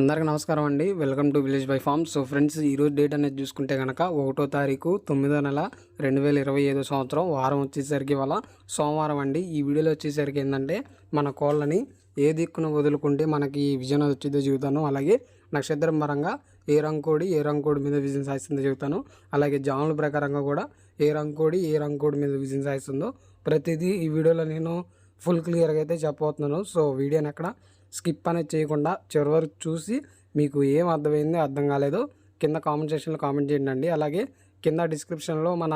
అందరికీ నమస్కారం అండి. Welcome to village by farm so friends ఈరోజు డేట్ అనేది చూసుకుంటే కనుక ఒకటో తారీఖు తొమ్మిదో నెల రెండు వేల ఇరవై ఐదో సంవత్సరం. వారం వచ్చేసరికి వల్ల సోమవారం అండి. ఈ వీడియోలో వచ్చేసరికి ఏంటంటే మన కోళ్ళని ఏ దిక్కున వదులుకుంటే మనకి విజయం వచ్చిందో చెబుతాను. అలాగే నక్షత్రం పరంగా ఏ రంకోడి ఏ రంకోడి మీద విజయం సాధిస్తుందో చెబుతాను. అలాగే జాముల ప్రకారంగా కూడా ఏ రంకోడి ఏ రంకోడి మీద విజయం సాధిస్తుందో ప్రతిదీ ఈ వీడియోలో నేను ఫుల్ క్లియర్గా అయితే చెప్పబోతున్నాను. సో వీడియోని ఎక్కడ స్కిప్ అనేది చేయకుండా చివరి వరకు చూసి మీకు ఏం అర్థమైంది అర్థం కాలేదో కింద కామెంట్ సెక్షన్లో కామెంట్ చేయండి అలాగే కింద డిస్క్రిప్షన్లో మన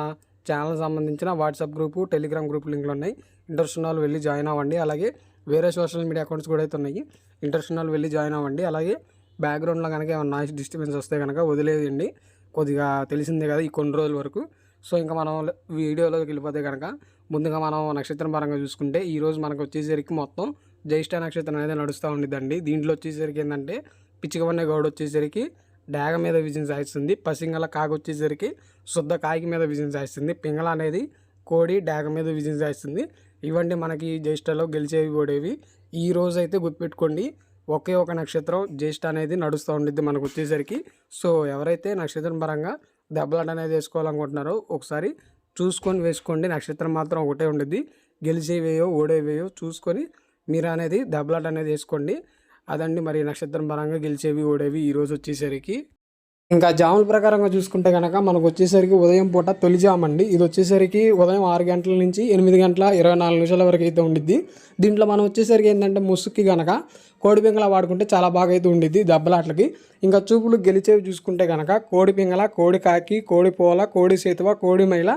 ఛానల్ సంబంధించిన వాట్సాప్ గ్రూపు టెలిగ్రామ్ గ్రూప్ లింక్లు ఉన్నాయి. ఇంట్రెస్ట్ ఉన్న వాళ్ళు వెళ్ళి జాయిన్ అవ్వండి. అలాగే వేరే సోషల్ మీడియా అకౌంట్స్ కూడా అయితే ఉన్నాయి. ఇంట్రెస్ట్ ఉన్న వాళ్ళు వెళ్ళి జాయిన్ అవ్వండి. అలాగే బ్యాక్గ్రౌండ్లో కనుక ఏమైనా నాయిస్ డిస్టర్బెన్స్ వస్తే కనుక వదిలేయండి. కొద్దిగా తెలిసిందే కదా ఈ కొన్ని రోజుల వరకు. సో ఇంకా మనం వీడియోలోకి వెళ్ళిపోతే కనుక ముందుగా మనం నక్షత్రం పరంగా చూసుకుంటే ఈరోజు మనకు వచ్చేసరికి మొత్తం జ్యేష్ఠ నక్షత్రం అనేది నడుస్తూ ఉండిద్దండి. దీంట్లో వచ్చేసరికి ఏంటంటే పిచ్చికవన్న గౌడ వచ్చేసరికి డాగ మీద విజయం సాధిస్తుంది. పసింగల కాకి వచ్చేసరికి శుద్ధ కాకి మీద విజయం సాధిస్తుంది. పింగళ అనేది కోడి డాగ మీద విజయం సాధిస్తుంది. ఇవంటి మనకి జ్యేష్ఠలో గెలిచేవి ఓడేవి. ఈ రోజు అయితే గుర్తుపెట్టుకోండి ఒకే ఒక నక్షత్రం జ్యేష్ఠ అనేది నడుస్తూ ఉండిద్ది మనకు వచ్చేసరికి. సో ఎవరైతే నక్షత్రం పరంగా దెబ్బలాట అనేది వేసుకోవాలనుకుంటున్నారో ఒకసారి చూసుకొని వేసుకోండి. నక్షత్రం మాత్రం ఒకటే ఉండిద్ది. గెలిచేవేయో ఓడేవేయో చూసుకొని మీరు అనేది దెబ్బలాట అనేది వేసుకోండి. అదండి మరి నక్షత్రం పరంగా గెలిచేవి ఓడేవి ఈరోజు వచ్చేసరికి. ఇంకా జాముల ప్రకారంగా చూసుకుంటే కనుక మనకు వచ్చేసరికి ఉదయం పూట తొలి జామ్ అండి. ఇది వచ్చేసరికి ఉదయం ఆరు గంటల నుంచి ఎనిమిది గంటల ఇరవై నాలుగు నిమిషాల వరకు అయితే ఉండిద్ది. దీంట్లో మనం వచ్చేసరికి ఏంటంటే ముసుక్కి కనుక కోడి పింగళ వాడుకుంటే చాలా బాగా అయితే ఉండిద్ది దెబ్బలాట్లకి. ఇంకా చూపులు గెలిచేవి చూసుకుంటే కనుక కోడి పింగళ కోడి కాకి కోడి పోల కోడి సేతువ కోడి మైల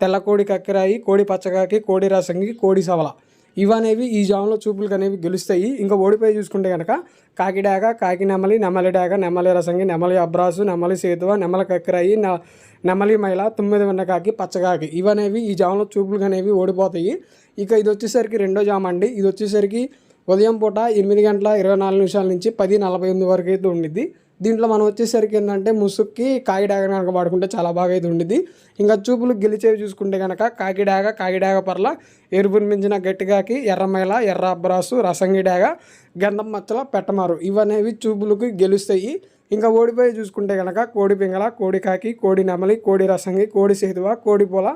తెల్ల కోడి కక్కిరాయి కోడి పచ్చకాకి కోడి రసంగి కోడి సవల. ఇవనేవి ఈ జామ్లో చూపులు అనేవి గెలుస్తాయి. ఇంకా ఓడిపోయి చూసుకుంటే కనుక కాకిడాగ కాకి నెమలి నెమలి డాగ నెమలి రసంగి నెమలి అబ్రాసు నెమలి సేతువ నెమలి కక్కిరాయి నెమలి మైల తొమ్మిది వెన్నకాకి పచ్చకాకి ఇవనేవి ఈ జామ్లో చూపులు అనేవి ఓడిపోతాయి. ఇక ఇది వచ్చేసరికి రెండో జామ్ అండి ఇది వచ్చేసరికి ఉదయం పూట ఎనిమిది గంటల ఇరవై నాలుగు నిమిషాల నుంచి పది నలభై ఎనిమిది వరకు అయితే ఉండిద్ది. దీంట్లో మనం వచ్చేసరికి ఏంటంటే ముసుక్కి కాకి కనుక వాడుకుంటే చాలా బాగా అయితే ఉండిద్ది. ఇంకా చూపులు గెలిచేవి చూసుకుంటే కనుక కాకి డాగ పర్ల ఎరుపుని మించిన గట్టిగాకి ఎర్రమైల ఎర్ర అబ్రాసు రసంగి డాగ గంధం మచ్చల పెట్టమారు ఇవనేవి చూపులకు గెలుస్తాయి. ఇంకా ఓడిపోయి చూసుకుంటే కనుక కోడి పింగళ కోడి కాకి కోడి నెమలి కోడి రసంగి కోడి సేతువ కోడి పొల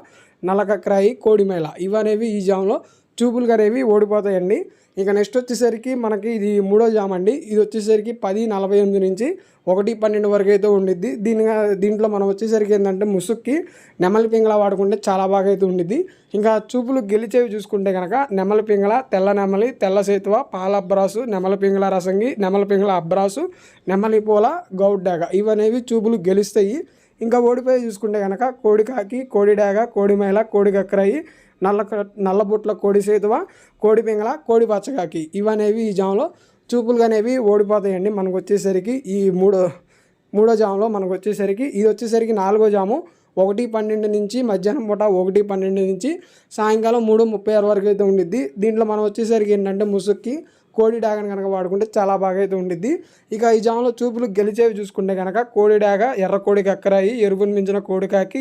నలకక్రాయి కోడి మేళ ఇవనేవి ఈ జామ్లో చూపులు అనేవి ఓడిపోతాయండి. ఇక నెక్స్ట్ వచ్చేసరికి మనకి ఇది మూడో జామ్ అండి ఇది వచ్చేసరికి పది నలభై ఎనిమిది నుంచి ఒకటి పన్నెండు వరకు అయితే ఉండిద్ది. దీని దీంట్లో మనం వచ్చేసరికి ఏంటంటే ముసుక్కి నెమలి పింగళ వాడుకుంటే చాలా బాగా అయితే ఉండిద్ది. ఇంకా చూపులు గెలిచేవి చూసుకుంటే కనుక నెమలి పింగళ తెల్ల నెమలి తెల్ల సేతువ పాల అబ్రాసు నెమలి పింగళ రసంగి నెమలి పింగళ అబ్రాసు నెమలి పూల గౌడ్డాగ ఇవనేవి చూపులు గెలుస్తాయి. ఇంకా ఓడిపోయి చూసుకుంటే కనుక కోడికాకి కోడిడాగ కోడిమైల కోడి కోడి కక్కరాయి నల్ల నల్లబుట్ల కోడి సేతువ కోడి పింగళ కోడి పచ్చగాకి. ఇవనేవి ఈ జామ్లో చూపులు అనేవి ఓడిపోతాయండి మనకు వచ్చేసరికి ఈ మూడో మూడో జాములో మనకు వచ్చేసరికి ఇది వచ్చేసరికి నాలుగో జాము. ఒకటి పన్నెండు నుంచి మధ్యాహ్నం పూట ఒకటి పన్నెండు నుంచి సాయంకాలం మూడు ముప్పై ఆరు వరకు అయితే ఉండిద్ది. దీంట్లో మనం వచ్చేసరికి ఏంటంటే ముసుక్కి కోడి డాగని కనుక వాడుకుంటే చాలా బాగా అయితే ఉండిద్ది. ఇక ఈ జాములో చూపులు గెలిచేవి చూసుకుంటే కనుక కోడి డాగ ఎర్ర కోడి కక్కరాయి ఎరుపుని మించిన కోడి కాకి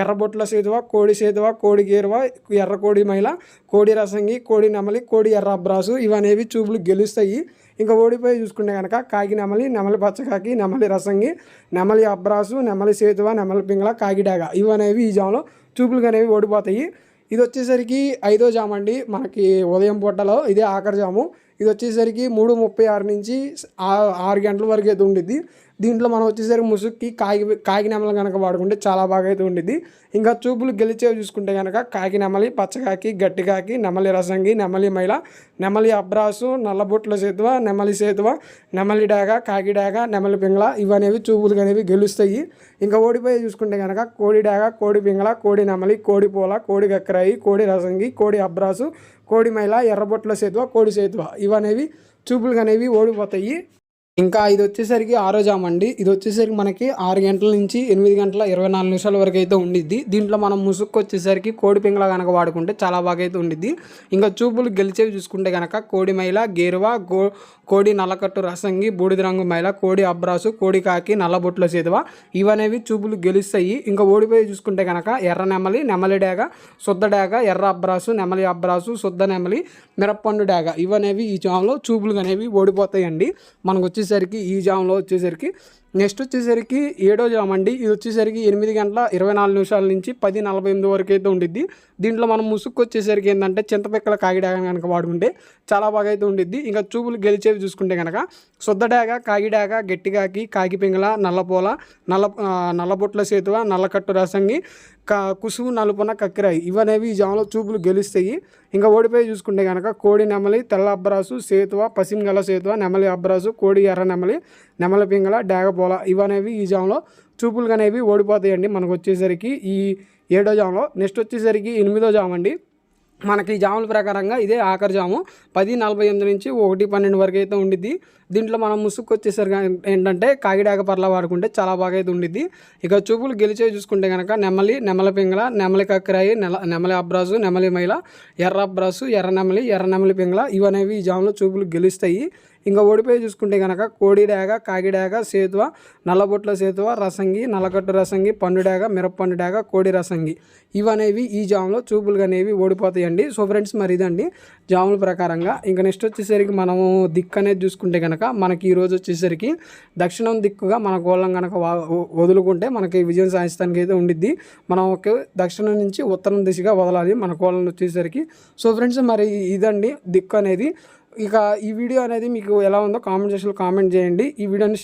ఎర్రబొట్ల సేతువ కోడి సేతువ కోడి గేరువ ఎర్ర కోడి మైల కోడి రసంగి కోడి నెమలి కోడి ఎర్ర అబ్రాసు ఇవనేవి చూపులు గెలుస్తాయి. ఇంకా ఓడిపోయి చూసుకుంటే కనుక కాకి నెమలి నెమలి పచ్చకాకి నెమలి రసంగి నెమలి అబ్రాసు నెమలి సేతువ నెమలి పింగళ కాకిడాగ ఇవనేవి ఈ జాములో చూపులు అనేవి ఓడిపోతాయి. ఇది వచ్చేసరికి ఐదో జాము అండి మనకి ఉదయం పూటలో ఇదే ఆఖరి జాము. ఇది వచ్చేసరికి మూడు ముప్పై ఆరు నుంచి ఆరు గంటల వరకు అయితే ఉండిద్ది. దీంట్లో మనం వచ్చేసరికి ముసుక్కి కాకి కాకి నెమలి కనుక వాడుకుంటే చాలా బాగా అయితే ఉండిద్ది. ఇంకా చూపులు గెలిచేవి చూసుకుంటే కనుక కాకి నెమలి పచ్చకాకి గట్టికాకి నెమలి రసంగి నెమలి మైల నెమలి అబ్రాసు నల్లబొట్ల సేతువ నెమలి సేతువ నెమలి డాగ కాకి డాగ నెమలి పింగళ ఇవనేవి చూపులు అనేవి గెలుస్తాయి. ఇంకా ఓడిపోయి చూసుకుంటే కనుక కోడి డాగ కోడి పింగళ కోడి నెమలి కోడి పూల కోడి కక్కరాయి కోడి రసంగి కోడి అబ్రాసు కోడి మైల ఎర్రబొట్ల సేతువ కోడి సేతువ ఇవనేవి చూపులు అనేవి ఓడిపోతాయి. ఇంకా ఇది వచ్చేసరికి ఆరో జామ్ అండి. ఇది వచ్చేసరికి మనకి ఆరు గంటల నుంచి ఎనిమిది గంటల ఇరవై నాలుగు నిమిషాల వరకు అయితే ఉండిద్ది. దీంట్లో మనం ముసుక్కు వచ్చేసరికి కోడి పింగళ కనుక వాడుకుంటే చాలా బాగా అయితే ఉండిద్ది. ఇంకా చూపులు గెలిచేవి చూసుకుంటే కనుక కోడి మైల గేరువ గో కోడి నల్లకట్టు రసంగి బూడిద రంగు మైల కోడి అబ్రాసు కోడి కాకి నల్లబొట్ల సేతువ ఇవనేవి చూపులు గెలుస్తాయి. ఇంకా ఓడిపోయి చూసుకుంటే కనుక ఎర్ర నెమలి నెమలి డాగ శుద్ధ డేగ ఎర్ర అబ్రాసు నెమలి అబ్రాసు శుద్ధ నెమలి మిరప్పండు డేగ ఇవనేవి ఈ జామ్లో చూపులు అనేవి ఓడిపోతాయండి. మనకు వచ్చేసి వచ్చేసరికి ఈ జామ్లో వచ్చేసరికి నెక్స్ట్ వచ్చేసరికి ఏడో జామ్ అండి. ఇది వచ్చేసరికి ఎనిమిది గంటల ఇరవై నాలుగు నిమిషాల నుంచి పది నలభై ఎనిమిది వరకు అయితే ఉండిద్ది. దీంట్లో మనం ముసుగు వచ్చేసరికి ఏంటంటే చింతపిక్కల కాగిడాగ కనుక వాడుకుంటే చాలా బాగా అయితే ఉండిద్ది. ఇంకా చూపులు గెలిచేవి చూసుకుంటే కనుక సొద్దడాగ కాగిడాగ గట్టిగాకి కాకిపింగల నల్లపోల నల్ల నల్లబొట్ల సేతువ నల్లకట్టు రసంగి క కుసుము నలుపున కక్కిరాయి. ఇవనేవి ఈ జామలో చూపులు గెలుస్తాయి. ఇంకా ఓడిపోయి చూసుకుంటే కనుక కోడి నెమలి తెల్ల అబ్బరాసు సేతువ పసింగల సేతువ నెమలి అబ్బరాసు కోడి ఎర్ర నెమలి నెమల పింగళ డేగపోల ఇవనేవి ఈ జామ్లో చూపులు అనేవి ఓడిపోతాయండి. మనకు వచ్చేసరికి ఈ ఏడో జామ్లో. నెక్స్ట్ వచ్చేసరికి ఎనిమిదో జామ అండి మనకి ఈ జాముల ప్రకారంగా ఇదే ఆఖరి జాము. పది నలభై ఎనిమిది నుంచి ఒకటి పన్నెండు వరకు అయితే ఉండిద్ది. దీంట్లో మనం ముసుగు వచ్చేసరికి ఏంటంటే కాగిడాక పర్ల వాడుకుంటే చాలా బాగా అయితే ఉండిద్ది. ఇక చూపులు గెలిచే చూసుకుంటే కనుక నెమలి నెమలి పింగళ నెమలి కక్కరాయి నెల నెమలి అబ్రాసు నెమలి మైల ఎర్ర అబ్రాసు ఎర్ర నెమలి ఎర్ర నెమలి పింగళ ఇవనేవి ఈ జాములో చూపులు గెలుస్తాయి. ఇంకా ఓడిపోయి చూసుకుంటే కనుక కోడిడాగ కాగిడాగ సేతువ నల్లబొట్ల సేతువ రసంగి నల్లకట్టు రసంగి పండు డాగ కోడి రసంగి. ఇవనేవి ఈ జాములో చూపులు అనేవి ఓడిపోతాయండి. సో ఫ్రెండ్స్ మరి ఇదండి జాముల ప్రకారంగా. ఇంకా నెక్స్ట్ వచ్చేసరికి మనము దిక్కు అనేది చూసుకుంటే కనుక మనకి ఈరోజు వచ్చేసరికి దక్షిణం దిక్కుగా మన గోళం కనుక వదులుకుంటే మనకి విజయం సాధించడానికి అయితే ఉండిద్ది. మనం ఒక దక్షిణం నుంచి ఉత్తరం దిశగా వదలాలి మన కోళ్ళం వచ్చేసరికి. సో ఫ్రెండ్స్ మరి ఇదండి దిక్కు అనేది. ఇక ఈ వీడియో అనేది మీకు ఎలా ఉందో కామెంట్ సెక్షన్లో కామెంట్ చేయండి. ఈ వీడియోని